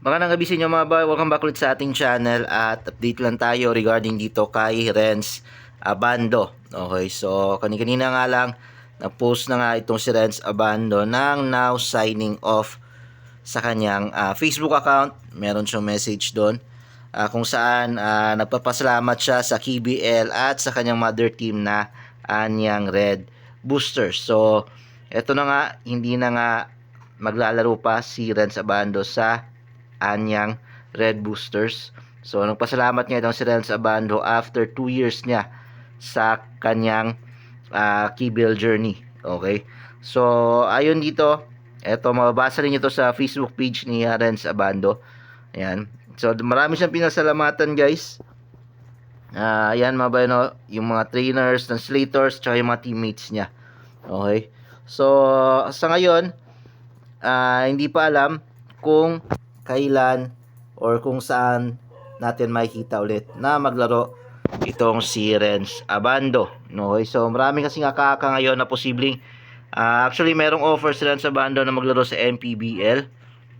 Magandang gabi sa inyo mga boy. Welcome back ulit sa ating channel at update lang tayo regarding dito kay Renz Abando. Okay, so kanina nga lang nag-post na nga itong si Renz Abando ng now signing off sa kanyang ah, Facebook account. Meron siyang message doon ah, kung saan ah, nagpapasalamat siya sa KBL at sa kanyang mother team na Anyang Red Boosters. So, eto na nga, hindi na nga maglalaro pa si Renz Abando sa Anyang Red Boosters. So, nagpasalamat nga itong si Renz Abando after 2 years niya sa kanyang uh, KBL journey. Okay? So, ayon dito, eto, mababasa rin ito sa Facebook page ni uh, Renz Abando. Ayan. So, marami siyang pinasalamatan, guys. Ah, ayan mga no? yung mga trainers, translators, tsaka yung mga teammates niya. Okay? So, sa ngayon, ah, hindi pa alam kung kailan or kung saan natin makikita ulit na maglaro itong si Renz Abando. No? Okay? So, marami kasi nga kaka ngayon na posibleng ah, actually merong offer si Renz Abando na maglaro sa MPBL.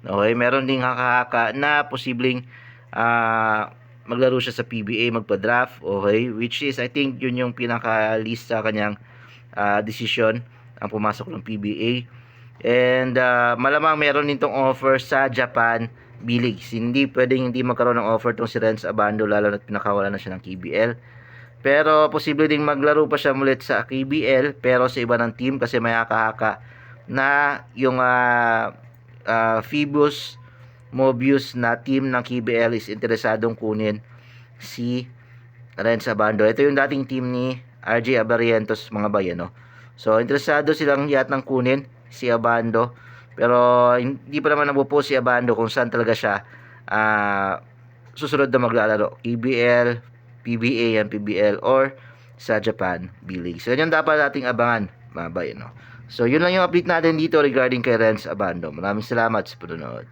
Okay, meron ding haka-haka na posibleng ah, maglaro siya sa PBA, magpa-draft, okay? Which is, I think, yun yung pinaka-list sa kanyang ah, decision ang pumasok ng PBA. And ah, malamang meron din tong offer sa Japan B-Leagues. Hindi pwedeng hindi magkaroon ng offer tong si Renz Abando lalo na pinakawala na siya ng KBL. Pero posible ding maglaro pa siya mulit sa KBL pero sa iba ng team kasi may haka-haka na yung ah ah, Phoebus Mobius na team ng KBL is interesadong kunin si Renz Abando. Ito yung dating team ni RJ Abarientos mga bayan, no? So, interesado silang yat ng kunin si Abando. Pero, hindi pa naman nabupo si Abando kung saan talaga siya ah, susunod na maglalaro. KBL, PBA, yan PBL, or sa Japan B-League. So, yan yung dapat nating abangan, mga bayan, no? So, yun lang yung update natin dito regarding kay Renz Abando. Maraming salamat sa panonood.